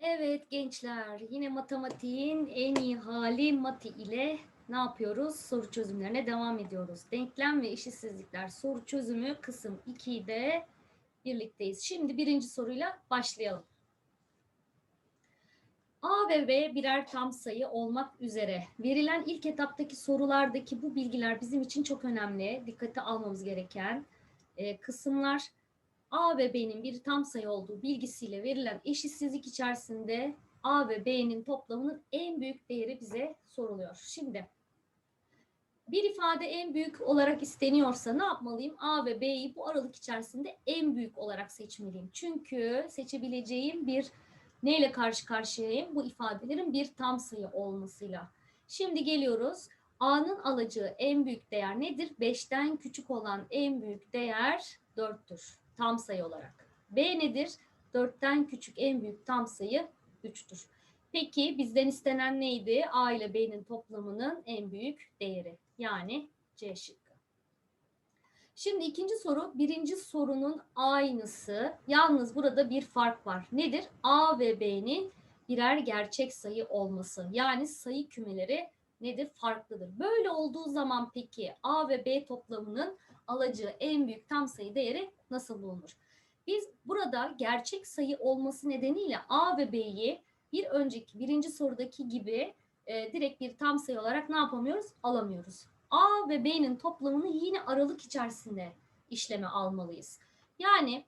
Evet gençler, yine matematiğin en iyi hali mati ile ne yapıyoruz? Soru çözümlerine devam ediyoruz. Denklem ve eşitsizlikler soru çözümü kısım 2'de birlikteyiz. Şimdi birinci soruyla başlayalım. A ve B birer tam sayı olmak üzere verilen ilk etaptaki sorulardaki bu bilgiler bizim için çok önemli. Dikkate almamız gereken e, kısımlar. A ve B'nin bir tam sayı olduğu bilgisiyle verilen eşitsizlik içerisinde A ve B'nin toplamının en büyük değeri bize soruluyor. Şimdi bir ifade en büyük olarak isteniyorsa ne yapmalıyım? A ve B'yi bu aralık içerisinde en büyük olarak seçmeliyim. Çünkü seçebileceğim bir neyle karşı karşıyayım? Bu ifadelerin bir tam sayı olmasıyla. Şimdi geliyoruz. A'nın alacağı en büyük değer nedir? 5'ten küçük olan en büyük değer 4'tür tam sayı olarak. B nedir? 4'ten küçük en büyük tam sayı 3'tür. Peki bizden istenen neydi? A ile B'nin toplamının en büyük değeri. Yani C şıkkı. Şimdi ikinci soru birinci sorunun aynısı. Yalnız burada bir fark var. Nedir? A ve B'nin birer gerçek sayı olması. Yani sayı kümeleri nedir? Farklıdır. Böyle olduğu zaman peki A ve B toplamının alacağı en büyük tam sayı değeri nasıl bulunur? Biz burada gerçek sayı olması nedeniyle A ve B'yi bir önceki birinci sorudaki gibi e, direkt bir tam sayı olarak ne yapamıyoruz? Alamıyoruz. A ve B'nin toplamını yine aralık içerisinde işleme almalıyız. Yani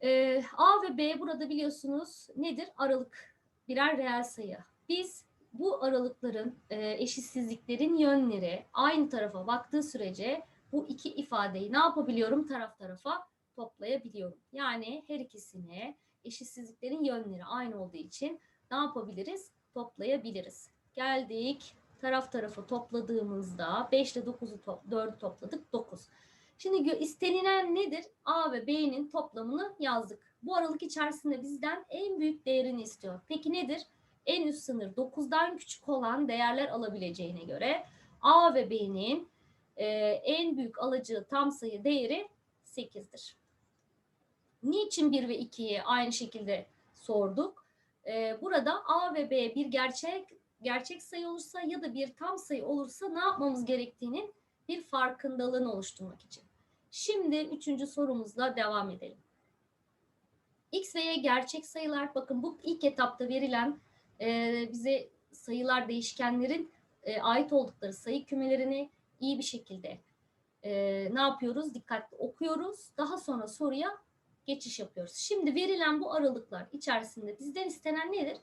e, A ve B burada biliyorsunuz nedir? Aralık birer reel sayı. Biz bu aralıkların, e, eşitsizliklerin yönleri aynı tarafa baktığı sürece bu iki ifadeyi ne yapabiliyorum? Taraf tarafa toplayabiliyorum. Yani her ikisini eşitsizliklerin yönleri aynı olduğu için ne yapabiliriz? Toplayabiliriz. Geldik taraf tarafa topladığımızda 5 ile 9'u to 4'ü topladık 9. Şimdi istenilen nedir? A ve B'nin toplamını yazdık. Bu aralık içerisinde bizden en büyük değerini istiyor. Peki nedir? En üst sınır 9'dan küçük olan değerler alabileceğine göre A ve B'nin e, en büyük alacağı tam sayı değeri 8'dir. Niçin 1 ve 2'yi aynı şekilde sorduk? E, burada A ve B bir gerçek gerçek sayı olursa ya da bir tam sayı olursa ne yapmamız gerektiğinin bir farkındalığını oluşturmak için. Şimdi üçüncü sorumuzla devam edelim. X ve Y gerçek sayılar. Bakın bu ilk etapta verilen e, bize sayılar değişkenlerin e, ait oldukları sayı kümelerini iyi bir şekilde e, ne yapıyoruz? Dikkatli okuyoruz. Daha sonra soruya geçiş yapıyoruz. Şimdi verilen bu aralıklar içerisinde bizden istenen nedir?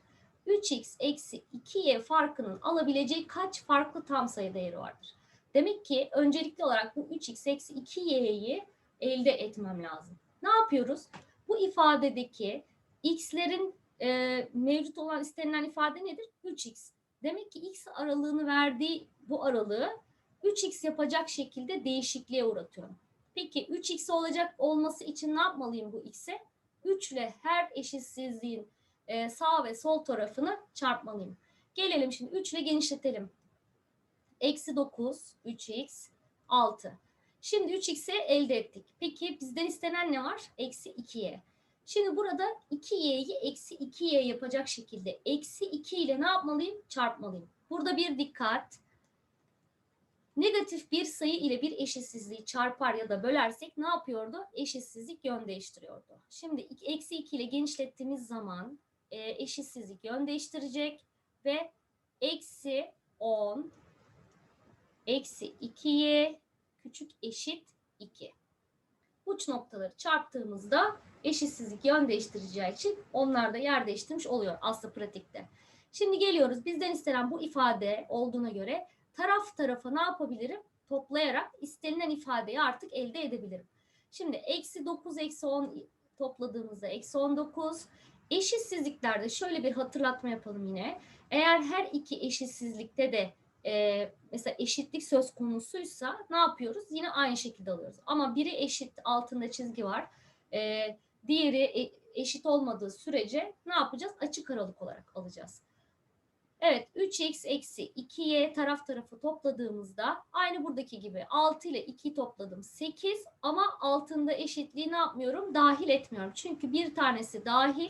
3x eksi 2y farkının alabileceği kaç farklı tam sayı değeri vardır? Demek ki öncelikli olarak bu 3x eksi 2y'yi elde etmem lazım. Ne yapıyoruz? Bu ifadedeki x'lerin e, mevcut olan istenilen ifade nedir? 3x. Demek ki x aralığını verdiği bu aralığı 3x yapacak şekilde değişikliğe uğratıyorum. Peki 3x olacak olması için ne yapmalıyım bu x'e? 3 ile her eşitsizliğin e, sağ ve sol tarafını çarpmalıyım. Gelelim şimdi 3 ile genişletelim. Eksi 9, 3x, 6. Şimdi 3x'i elde ettik. Peki bizden istenen ne var? Eksi 2y. Şimdi burada 2y'yi eksi 2y yapacak şekilde eksi 2 ile ne yapmalıyım? Çarpmalıyım. Burada bir dikkat. Negatif bir sayı ile bir eşitsizliği çarpar ya da bölersek ne yapıyordu? Eşitsizlik yön değiştiriyordu. Şimdi eksi 2 ile genişlettiğimiz zaman e, eşitsizlik yön değiştirecek ve eksi 10 eksi 2'ye küçük eşit 2. Uç noktaları çarptığımızda eşitsizlik yön değiştireceği için onlar da yer değiştirmiş oluyor aslında pratikte. Şimdi geliyoruz bizden istenen bu ifade olduğuna göre taraf tarafa ne yapabilirim? Toplayarak istenilen ifadeyi artık elde edebilirim. Şimdi eksi 9 eksi 10 topladığımızda eksi 19 Eşitsizliklerde şöyle bir hatırlatma yapalım yine. Eğer her iki eşitsizlikte de e, mesela eşitlik söz konusuysa ne yapıyoruz? Yine aynı şekilde alıyoruz. Ama biri eşit altında çizgi var. E, diğeri e, eşit olmadığı sürece ne yapacağız? Açık aralık olarak alacağız. Evet 3x eksi 2y taraf tarafı topladığımızda aynı buradaki gibi 6 ile 2 topladım 8 ama altında eşitliği ne yapmıyorum? Dahil etmiyorum. Çünkü bir tanesi dahil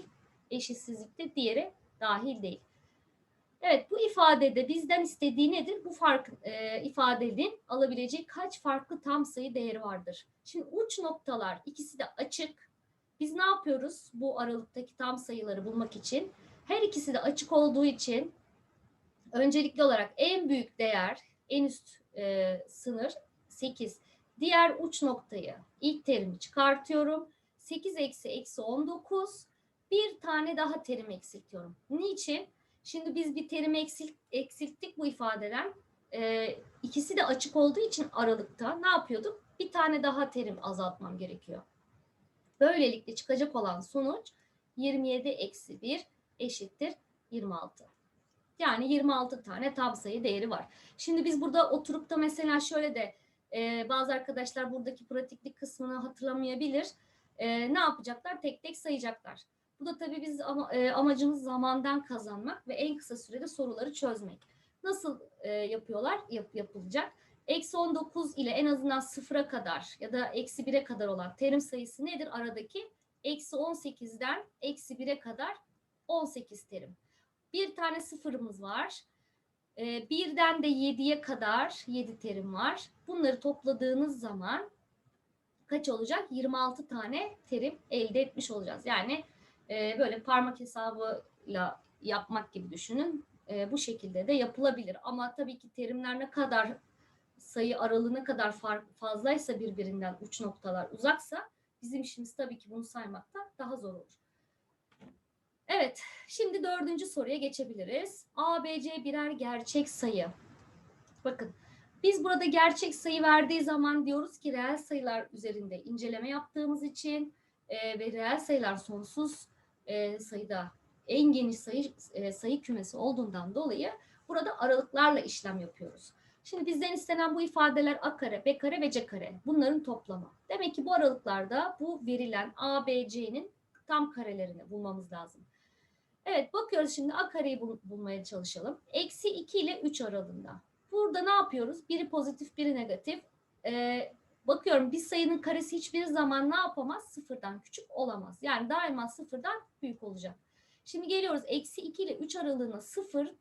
eşitsizlikte diğeri dahil değil. Evet bu ifadede bizden istediği nedir? Bu fark e, ifadenin alabileceği kaç farklı tam sayı değeri vardır? Şimdi uç noktalar ikisi de açık. Biz ne yapıyoruz bu aralıktaki tam sayıları bulmak için? Her ikisi de açık olduğu için öncelikli olarak en büyük değer, en üst e, sınır 8. Diğer uç noktayı ilk terimi çıkartıyorum. 8 eksi eksi 19. Bir tane daha terim eksiltiyorum. Niçin? Şimdi biz bir terim eksilt, eksilttik bu ifadeden. E, ikisi de açık olduğu için aralıkta ne yapıyorduk? Bir tane daha terim azaltmam gerekiyor. Böylelikle çıkacak olan sonuç 27 eksi 1 eşittir 26. Yani 26 tane tam sayı değeri var. Şimdi biz burada oturup da mesela şöyle de e, bazı arkadaşlar buradaki pratiklik kısmını hatırlamayabilir. E, ne yapacaklar? Tek tek sayacaklar. Bu da tabii biz ama, e, amacımız zamandan kazanmak ve en kısa sürede soruları çözmek. Nasıl e, yapıyorlar? Yap, yapılacak. Eksi 19 ile en azından sıfıra kadar ya da eksi 1'e kadar olan terim sayısı nedir aradaki? Eksi 18'den eksi 1'e kadar 18 terim. Bir tane sıfırımız var. E, birden de 7'ye kadar 7 terim var. Bunları topladığınız zaman kaç olacak? 26 tane terim elde etmiş olacağız. Yani e, böyle parmak hesabıyla yapmak gibi düşünün. E, bu şekilde de yapılabilir. Ama tabii ki terimler ne kadar sayı aralığı ne kadar fazlaysa birbirinden uç noktalar uzaksa bizim işimiz tabii ki bunu saymakta daha zor olur. Evet, şimdi dördüncü soruya geçebiliriz. A, B, C birer gerçek sayı. Bakın, biz burada gerçek sayı verdiği zaman diyoruz ki reel sayılar üzerinde inceleme yaptığımız için e, ve reel sayılar sonsuz e, sayıda en geniş sayı e, sayı kümesi olduğundan dolayı burada aralıklarla işlem yapıyoruz. Şimdi bizden istenen bu ifadeler a kare, b kare ve c kare. Bunların toplamı. Demek ki bu aralıklarda bu verilen a, b, c'nin tam karelerini bulmamız lazım. Evet bakıyoruz şimdi a kareyi bul bulmaya çalışalım. Eksi 2 ile 3 aralığında. Burada ne yapıyoruz? Biri pozitif, biri negatif. Ee, bakıyorum bir sayının karesi hiçbir zaman ne yapamaz? Sıfırdan küçük olamaz. Yani daima sıfırdan büyük olacak. Şimdi geliyoruz eksi 2 ile 3 aralığına sıfır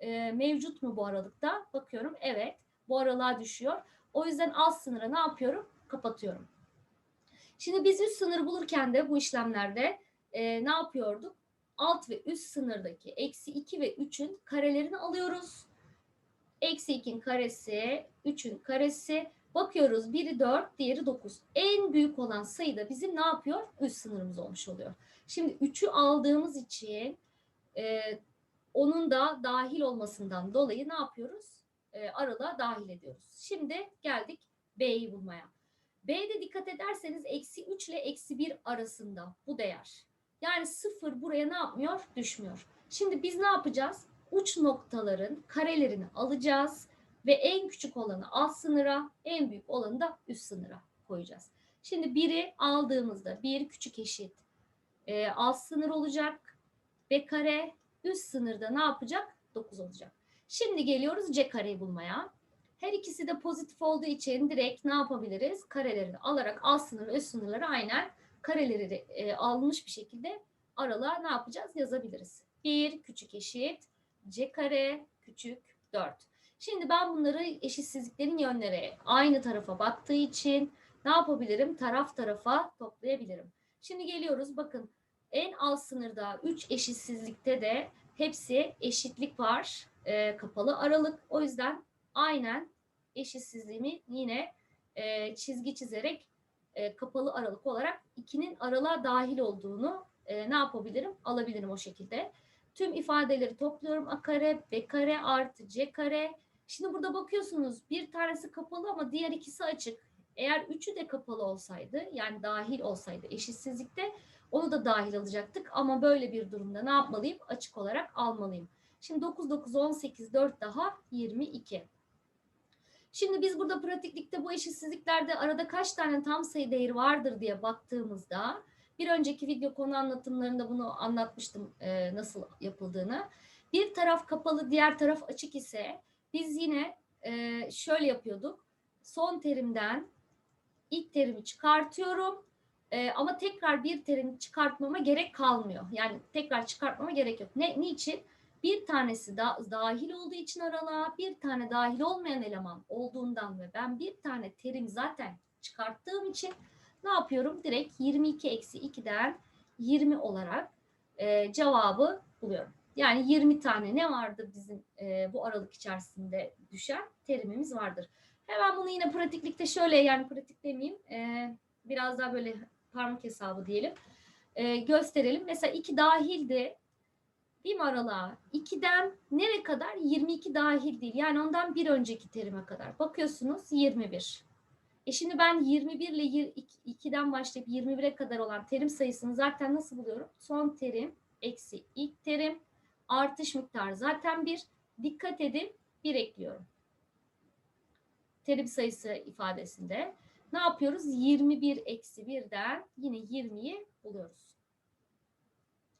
e, mevcut mu bu aralıkta? Bakıyorum evet bu aralığa düşüyor. O yüzden alt sınıra ne yapıyorum? Kapatıyorum. Şimdi biz üst sınır bulurken de bu işlemlerde e, ne yapıyorduk? Alt ve üst sınırdaki eksi 2 ve 3'ün karelerini alıyoruz. Eksi 2'nin karesi, 3'ün karesi. Bakıyoruz biri 4, diğeri 9. En büyük olan sayı da bizim ne yapıyor? Üst sınırımız olmuş oluyor. Şimdi 3'ü aldığımız için e, onun da dahil olmasından dolayı ne yapıyoruz? E, aralığa dahil ediyoruz. Şimdi geldik B'yi bulmaya. B'de dikkat ederseniz eksi 3 ile eksi 1 arasında bu değer. Yani 0 buraya ne yapmıyor? Düşmüyor. Şimdi biz ne yapacağız? Uç noktaların karelerini alacağız ve en küçük olanı alt sınıra, en büyük olanı da üst sınıra koyacağız. Şimdi biri aldığımızda bir küçük eşit e, alt sınır olacak. B kare üst sınırda ne yapacak? 9 olacak. Şimdi geliyoruz C kareyi bulmaya. Her ikisi de pozitif olduğu için direkt ne yapabiliriz? Karelerini alarak alt sınır üst sınırları aynen kareleri e, alınmış bir şekilde aralığa ne yapacağız? Yazabiliriz. 1 küçük eşit C kare küçük 4. Şimdi ben bunları eşitsizliklerin yönleri aynı tarafa baktığı için ne yapabilirim? Taraf tarafa toplayabilirim. Şimdi geliyoruz bakın en alt sınırda 3 eşitsizlikte de hepsi eşitlik var. E, kapalı aralık. O yüzden aynen eşitsizliğimi yine e, çizgi çizerek e, kapalı aralık olarak 2'nin aralığa dahil olduğunu e, ne yapabilirim? Alabilirim o şekilde. Tüm ifadeleri topluyorum. A kare, B kare artı C kare. Şimdi burada bakıyorsunuz bir tanesi kapalı ama diğer ikisi açık. Eğer üçü de kapalı olsaydı yani dahil olsaydı eşitsizlikte onu da dahil alacaktık ama böyle bir durumda ne yapmalıyım? Açık olarak almalıyım. Şimdi 9, 9, 18, 4 daha 22. Şimdi biz burada pratiklikte bu eşitsizliklerde arada kaç tane tam sayı değeri vardır diye baktığımızda bir önceki video konu anlatımlarında bunu anlatmıştım e, nasıl yapıldığını. Bir taraf kapalı diğer taraf açık ise biz yine e, şöyle yapıyorduk. Son terimden ilk terimi çıkartıyorum. E, ama tekrar bir terim çıkartmama gerek kalmıyor. Yani tekrar çıkartmama gerek yok. Ne, niçin? Bir tanesi da, dahil olduğu için aralığa bir tane dahil olmayan eleman olduğundan ve ben bir tane terim zaten çıkarttığım için ne yapıyorum? Direkt 22 eksi 2'den 20 olarak e, cevabı buluyorum. Yani 20 tane ne vardı bizim e, bu aralık içerisinde düşen terimimiz vardır. Hemen bunu yine pratiklikte şöyle yani pratik demeyeyim e, biraz daha böyle parmak hesabı diyelim e, gösterelim. Mesela 2 dahildi bir aralığa 2'den nereye kadar? 22 dahil değil. Yani ondan bir önceki terime kadar. Bakıyorsunuz 21. E şimdi ben 21 ile 2'den başlayıp 21'e kadar olan terim sayısını zaten nasıl buluyorum? Son terim eksi ilk terim artış miktarı zaten bir. Dikkat edin bir ekliyorum. Terim sayısı ifadesinde. Ne yapıyoruz? 21 eksi 1'den yine 20'yi buluyoruz.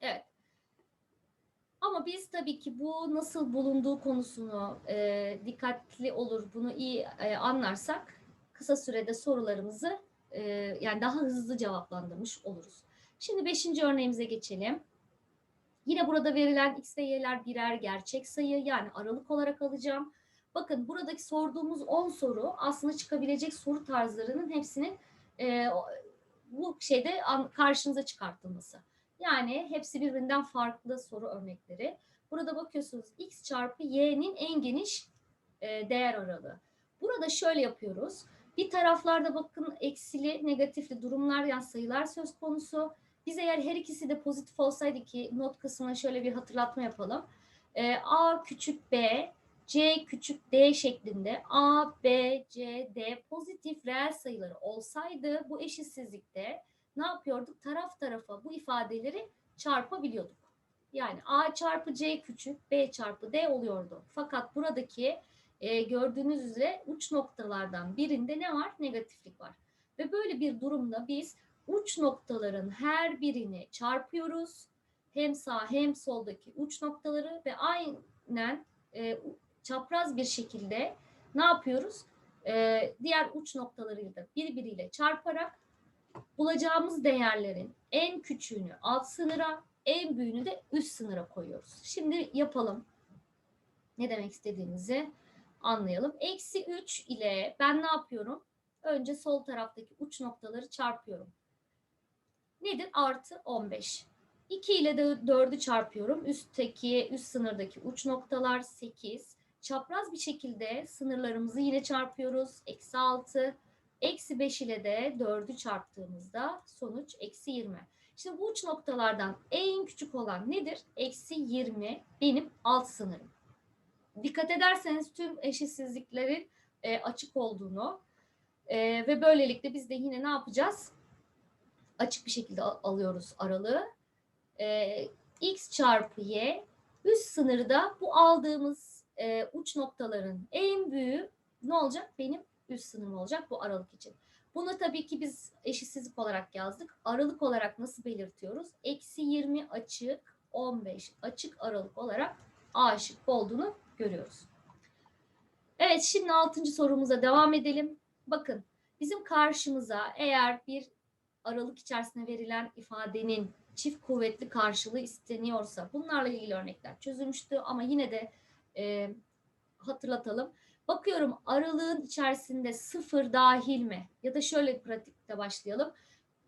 Evet. Ama biz tabii ki bu nasıl bulunduğu konusunu e, dikkatli olur, bunu iyi e, anlarsak kısa sürede sorularımızı e, yani daha hızlı cevaplandırmış oluruz. Şimdi beşinci örneğimize geçelim. Yine burada verilen x ve y'ler birer gerçek sayı yani aralık olarak alacağım. Bakın buradaki sorduğumuz 10 soru aslında çıkabilecek soru tarzlarının hepsinin e, bu şeyde karşınıza çıkartılması. Yani hepsi birbirinden farklı soru örnekleri. Burada bakıyorsunuz x çarpı y'nin en geniş e, değer aralığı. Burada şöyle yapıyoruz. Bir taraflarda bakın eksili, negatifli durumlar yani sayılar söz konusu. Biz eğer her ikisi de pozitif olsaydı ki not kısmına şöyle bir hatırlatma yapalım. E, A küçük b, C küçük d şeklinde A, B, C, D pozitif reel sayıları olsaydı bu eşitsizlikte ne yapıyorduk? Taraf tarafa bu ifadeleri çarpabiliyorduk. Yani A çarpı C küçük B çarpı D oluyordu. Fakat buradaki e, gördüğünüz üzere uç noktalardan birinde ne var? Negatiflik var. Ve böyle bir durumda biz uç noktaların her birini çarpıyoruz. Hem sağ hem soldaki uç noktaları ve aynen e, çapraz bir şekilde ne yapıyoruz? E, diğer uç noktalarıyla birbiriyle çarparak bulacağımız değerlerin en küçüğünü alt sınıra, en büyüğünü de üst sınıra koyuyoruz. Şimdi yapalım. Ne demek istediğimizi anlayalım. Eksi 3 ile ben ne yapıyorum? Önce sol taraftaki uç noktaları çarpıyorum. Nedir? Artı 15. 2 ile de 4'ü çarpıyorum. Üstteki, üst sınırdaki uç noktalar 8. Çapraz bir şekilde sınırlarımızı yine çarpıyoruz. Eksi 6. Eksi 5 ile de 4'ü çarptığımızda sonuç eksi 20. Şimdi bu uç noktalardan en küçük olan nedir? Eksi 20 benim alt sınırım. Dikkat ederseniz tüm eşitsizliklerin e, açık olduğunu e, ve böylelikle biz de yine ne yapacağız? Açık bir şekilde alıyoruz aralığı. E, x çarpı y üst sınırda bu aldığımız e, uç noktaların en büyüğü ne olacak? Benim üst sınırım olacak bu aralık için. Bunu tabii ki biz eşitsizlik olarak yazdık. Aralık olarak nasıl belirtiyoruz? Eksi 20 açık, 15 açık aralık olarak A şıkkı olduğunu görüyoruz. Evet şimdi altıncı sorumuza devam edelim. Bakın bizim karşımıza eğer bir aralık içerisinde verilen ifadenin çift kuvvetli karşılığı isteniyorsa bunlarla ilgili örnekler çözülmüştü ama yine de e, hatırlatalım. Bakıyorum aralığın içerisinde sıfır dahil mi? Ya da şöyle bir pratikte başlayalım.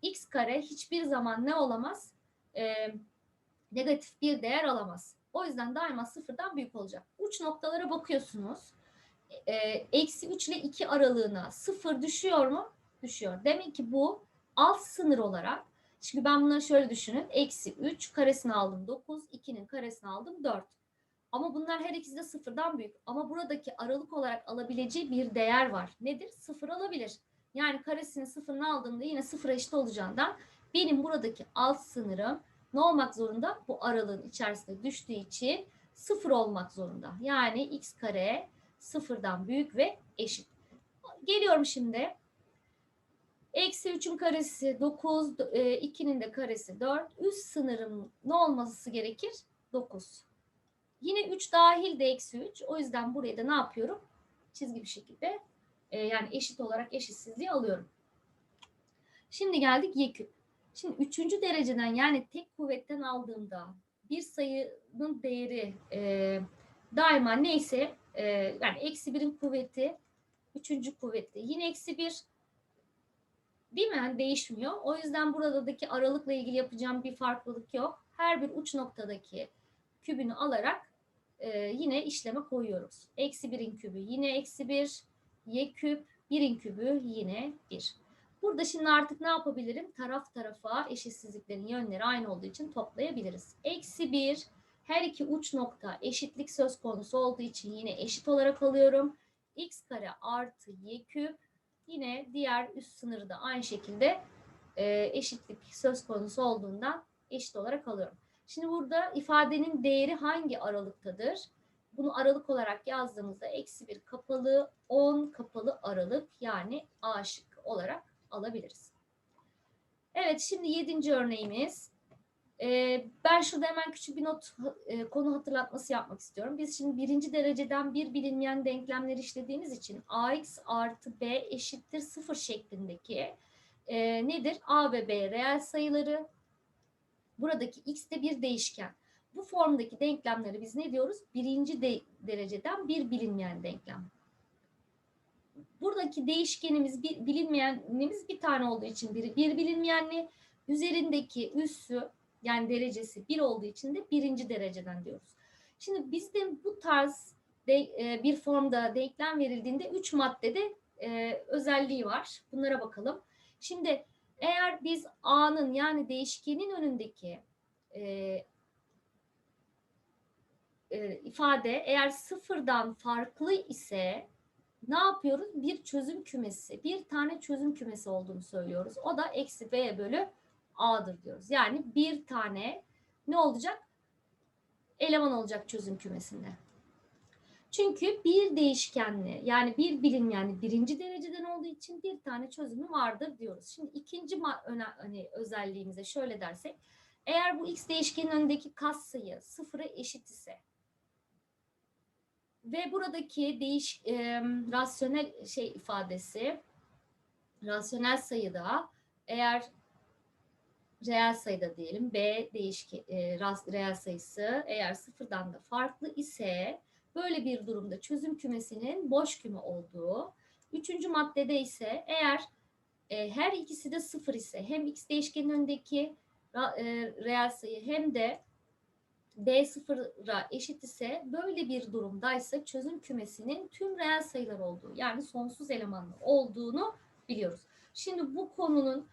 X kare hiçbir zaman ne olamaz? E, negatif bir değer alamaz. O yüzden daima sıfırdan büyük olacak. Uç noktalara bakıyorsunuz. E, eksi 3 ile 2 aralığına sıfır düşüyor mu? Düşüyor. Demek ki bu alt sınır olarak Şimdi ben bunları şöyle düşünün. Eksi 3 karesini aldım 9, 2'nin karesini aldım 4. Ama bunlar her ikisi de sıfırdan büyük. Ama buradaki aralık olarak alabileceği bir değer var. Nedir? Sıfır alabilir. Yani karesini sıfırını aldığımda yine sıfıra eşit olacağından benim buradaki alt sınırım ne olmak zorunda? Bu aralığın içerisinde düştüğü için sıfır olmak zorunda. Yani x kare sıfırdan büyük ve eşit. Geliyorum şimdi. Eksi 3'ün karesi 9, 2'nin e, de karesi 4. Üst sınırım ne olması gerekir? 9. Yine 3 dahil de eksi 3. O yüzden buraya da ne yapıyorum? Çizgi bir şekilde e, yani eşit olarak eşitsizliği alıyorum. Şimdi geldik y. Şimdi üçüncü dereceden yani tek kuvvetten aldığımda bir sayının değeri e, daima neyse e, yani eksi birin kuvveti üçüncü kuvveti yine eksi bir değil mi? Yani değişmiyor. O yüzden buradaki aralıkla ilgili yapacağım bir farklılık yok. Her bir uç noktadaki kübünü alarak e, yine işleme koyuyoruz. Eksi birin kübü yine eksi bir, y küp, birin kübü yine bir. Burada şimdi artık ne yapabilirim? Taraf tarafa eşitsizliklerin yönleri aynı olduğu için toplayabiliriz. Eksi bir, her iki uç nokta eşitlik söz konusu olduğu için yine eşit olarak alıyorum. x kare artı y küp yine diğer üst sınırı da aynı şekilde e, eşitlik söz konusu olduğundan eşit olarak alıyorum. Şimdi burada ifadenin değeri hangi aralıktadır? Bunu aralık olarak yazdığımızda eksi bir kapalı 10 kapalı aralık yani A şıkkı olarak alabiliriz. Evet şimdi yedinci örneğimiz. Ee, ben şurada hemen küçük bir not e, konu hatırlatması yapmak istiyorum. Biz şimdi birinci dereceden bir bilinmeyen denklemleri işlediğimiz için ax artı b eşittir sıfır şeklindeki e, nedir? a ve b reel sayıları. Buradaki x de bir değişken. Bu formdaki denklemleri biz ne diyoruz? Birinci de dereceden bir bilinmeyen denklem buradaki değişkenimiz bir bilinmeyenimiz bir tane olduğu için bir, bir bilinmeyenli üzerindeki üssü yani derecesi bir olduğu için de birinci dereceden diyoruz. Şimdi bizde bu tarz de, e, bir formda denklem verildiğinde üç maddede e, özelliği var. Bunlara bakalım. Şimdi eğer biz a'nın yani değişkenin önündeki e, e, ifade eğer sıfırdan farklı ise ne yapıyoruz? Bir çözüm kümesi, bir tane çözüm kümesi olduğunu söylüyoruz. O da eksi b bölü a'dır diyoruz. Yani bir tane ne olacak? Eleman olacak çözüm kümesinde. Çünkü bir değişkenli yani bir bilinmeyenli birinci dereceden olduğu için bir tane çözümü vardır diyoruz. Şimdi ikinci hani özelliğimize şöyle dersek eğer bu x değişkenin önündeki katsayı sıfıra eşit ise ve buradaki değiş e, rasyonel şey ifadesi rasyonel sayıda eğer reel sayıda diyelim b değişke e, reel sayısı eğer sıfırdan da farklı ise böyle bir durumda çözüm kümesinin boş küme olduğu. Üçüncü maddede ise eğer e, her ikisi de sıfır ise hem x değişkenin önündeki e, reel sayı hem de b sıfıra eşit ise böyle bir durumdaysa çözüm kümesinin tüm reel sayılar olduğu yani sonsuz elemanlı olduğunu biliyoruz. Şimdi bu konunun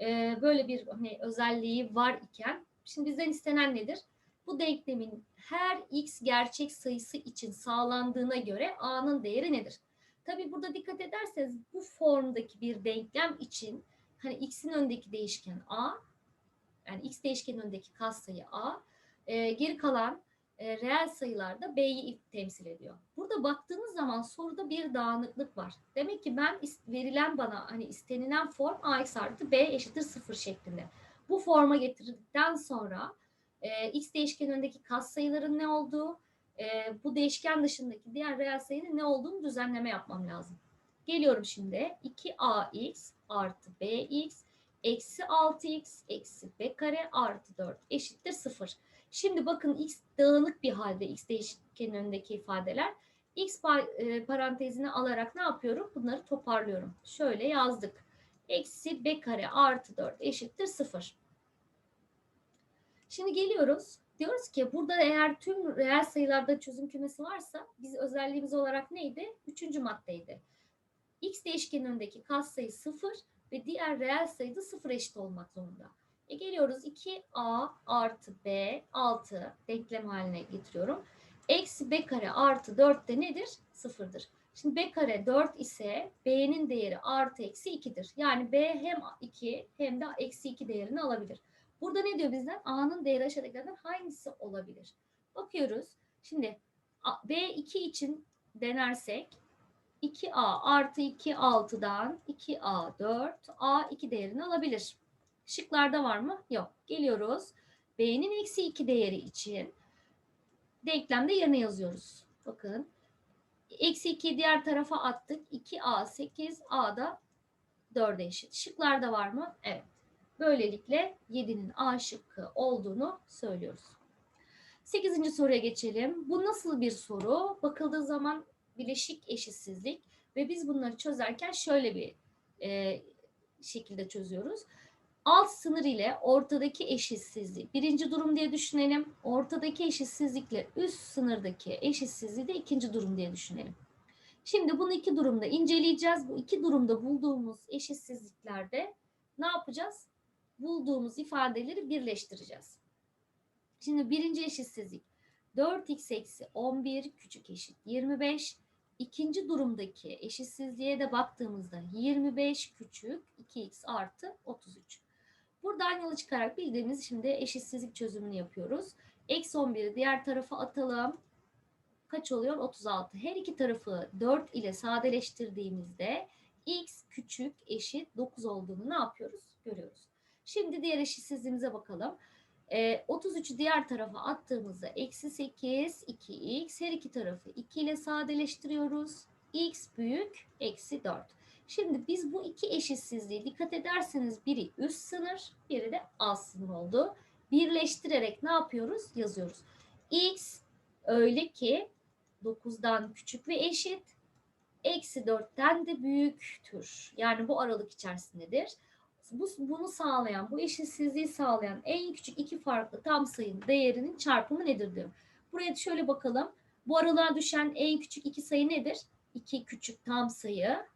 e, böyle bir hani özelliği var iken şimdi bizden istenen nedir? Bu denklemin her x gerçek sayısı için sağlandığına göre a'nın değeri nedir? Tabii burada dikkat ederseniz bu formdaki bir denklem için hani x'in önündeki değişken a yani x değişkenin önündeki katsayı a e, geri kalan e, reel sayılarda B'yi temsil ediyor. Burada baktığınız zaman soruda bir dağınıklık var. Demek ki ben verilen bana hani istenilen form ax artı b eşittir sıfır şeklinde. Bu forma getirdikten sonra e, x değişken önündeki kas sayıların ne olduğu, e, bu değişken dışındaki diğer reel sayının ne olduğunu düzenleme yapmam lazım. Geliyorum şimdi 2ax artı bx eksi 6x eksi b kare artı 4 eşittir 0. Şimdi bakın x dağınık bir halde x değişkenin önündeki ifadeler. x e, parantezine alarak ne yapıyorum? Bunları toparlıyorum. Şöyle yazdık. Eksi b kare artı 4 eşittir 0. Şimdi geliyoruz. Diyoruz ki burada eğer tüm reel sayılarda çözüm kümesi varsa biz özelliğimiz olarak neydi? Üçüncü maddeydi. x değişkenin önündeki katsayı 0 ve diğer reel sayı da 0 eşit olmak zorunda. E geliyoruz 2a artı b 6 denklem haline getiriyorum. Eksi b kare artı 4 de nedir? Sıfırdır. Şimdi b kare 4 ise b'nin değeri artı eksi 2'dir. Yani b hem 2 hem de eksi 2 değerini alabilir. Burada ne diyor bizden? a'nın değeri aşağıdakilerden hangisi olabilir? Bakıyoruz. Şimdi b2 için denersek 2a artı 2 6'dan 2a 4 a 2 değerini alabilir. Şıklarda var mı? Yok. Geliyoruz. B'nin eksi 2 değeri için denklemde yerine yazıyoruz. Bakın. Eksi 2 diğer tarafa attık. 2A 8. A'da 4'e eşit. Şıklarda var mı? Evet. Böylelikle 7'nin A şıkkı olduğunu söylüyoruz. 8. soruya geçelim. Bu nasıl bir soru? Bakıldığı zaman bileşik eşitsizlik ve biz bunları çözerken şöyle bir e, şekilde çözüyoruz. Alt sınır ile ortadaki eşitsizliği birinci durum diye düşünelim. Ortadaki eşitsizlikle üst sınırdaki eşitsizliği de ikinci durum diye düşünelim. Şimdi bunu iki durumda inceleyeceğiz. Bu iki durumda bulduğumuz eşitsizliklerde ne yapacağız? Bulduğumuz ifadeleri birleştireceğiz. Şimdi birinci eşitsizlik 4x eksi 11 küçük eşit 25. İkinci durumdaki eşitsizliğe de baktığımızda 25 küçük 2x artı 33. Buradan yola çıkarak bildiğimiz şimdi eşitsizlik çözümünü yapıyoruz. Eksi 11'i diğer tarafa atalım. Kaç oluyor? 36. Her iki tarafı 4 ile sadeleştirdiğimizde x küçük eşit 9 olduğunu ne yapıyoruz? Görüyoruz. Şimdi diğer eşitsizliğimize bakalım. E, 33'ü diğer tarafa attığımızda eksi 8, 2x. Her iki tarafı 2 ile sadeleştiriyoruz. x büyük, eksi 4. Şimdi biz bu iki eşitsizliği dikkat ederseniz biri üst sınır, biri de alt sınır oldu. Birleştirerek ne yapıyoruz? Yazıyoruz. x öyle ki 9'dan küçük ve eşit, eksi 4'ten de büyüktür. Yani bu aralık içerisindedir. Bu, bunu sağlayan, bu eşitsizliği sağlayan en küçük iki farklı tam sayının değerinin çarpımı nedir diyor. Buraya şöyle bakalım. Bu aralığa düşen en küçük iki sayı nedir? İki küçük tam sayı.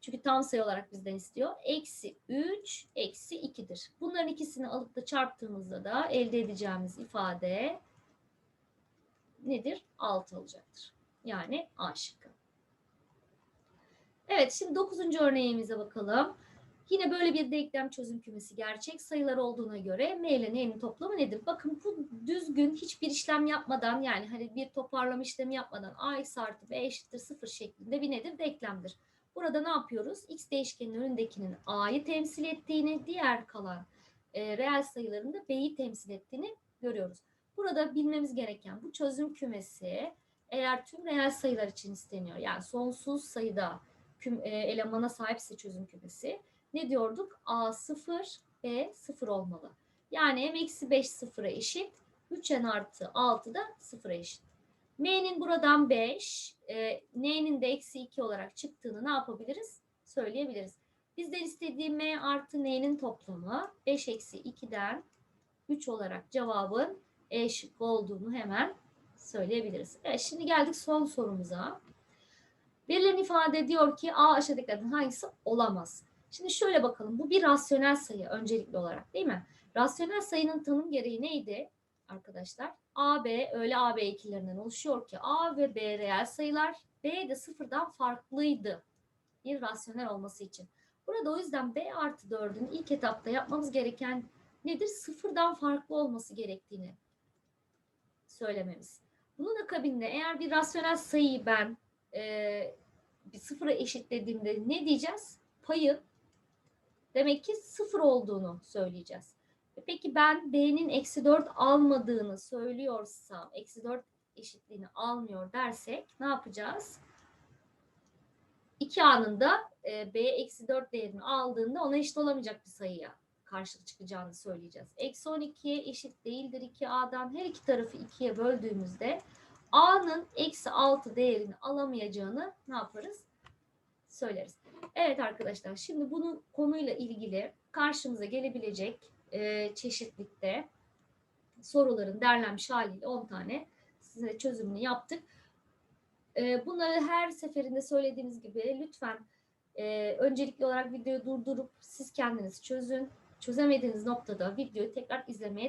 Çünkü tam sayı olarak bizden istiyor. Eksi 3, eksi 2'dir. Bunların ikisini alıp da çarptığımızda da elde edeceğimiz ifade nedir? 6 olacaktır. Yani A şıkkı. Evet şimdi 9. örneğimize bakalım. Yine böyle bir denklem çözüm kümesi gerçek sayılar olduğuna göre M ile N'nin toplamı nedir? Bakın bu düzgün hiçbir işlem yapmadan yani hani bir toparlama işlemi yapmadan A eksi artı B eşittir 0 şeklinde bir nedir? Denklemdir. Burada ne yapıyoruz? X değişkenin önündekinin A'yı temsil ettiğini, diğer kalan e, reel sayıların da B'yi temsil ettiğini görüyoruz. Burada bilmemiz gereken bu çözüm kümesi eğer tüm reel sayılar için isteniyor. Yani sonsuz sayıda küm, e, elemana sahipse çözüm kümesi ne diyorduk? A 0, B 0 olmalı. Yani m eksi 5 sıfıra eşit. 3n artı 6 da sıfıra eşit. M'nin buradan 5, e, N'nin de eksi 2 olarak çıktığını ne yapabiliriz? Söyleyebiliriz. Bizden istediği M artı N'nin toplamı 5 eksi 2'den 3 olarak cevabın E şıkkı olduğunu hemen söyleyebiliriz. Evet şimdi geldik son sorumuza. Verilen ifade diyor ki A aşağıdakilerden hangisi olamaz? Şimdi şöyle bakalım. Bu bir rasyonel sayı öncelikli olarak değil mi? Rasyonel sayının tanım gereği neydi arkadaşlar? A, B öyle A, B ikilerinden oluşuyor ki A ve B reel sayılar. B de sıfırdan farklıydı. Bir rasyonel olması için. Burada o yüzden B artı 4'ün ilk etapta yapmamız gereken nedir? Sıfırdan farklı olması gerektiğini söylememiz. Bunun akabinde eğer bir rasyonel sayıyı ben e, bir sıfıra eşitlediğimde ne diyeceğiz? Payın demek ki sıfır olduğunu söyleyeceğiz. E Peki ben B'nin eksi 4 almadığını söylüyorsam, eksi 4 eşitliğini almıyor dersek ne yapacağız? 2 anında e, B eksi 4 değerini aldığında ona eşit olamayacak bir sayıya karşılık çıkacağını söyleyeceğiz. Eksi 12'ye eşit değildir 2A'dan. Her iki tarafı 2'ye böldüğümüzde A'nın eksi 6 değerini alamayacağını ne yaparız? Söyleriz. Evet arkadaşlar şimdi bunun konuyla ilgili karşımıza gelebilecek e, çeşitlikte soruların derlenmiş haliyle 10 tane size çözümünü yaptık. E, bunları her seferinde söylediğimiz gibi lütfen e, öncelikli olarak videoyu durdurup siz kendiniz çözün. Çözemediğiniz noktada videoyu tekrar izlemeye devam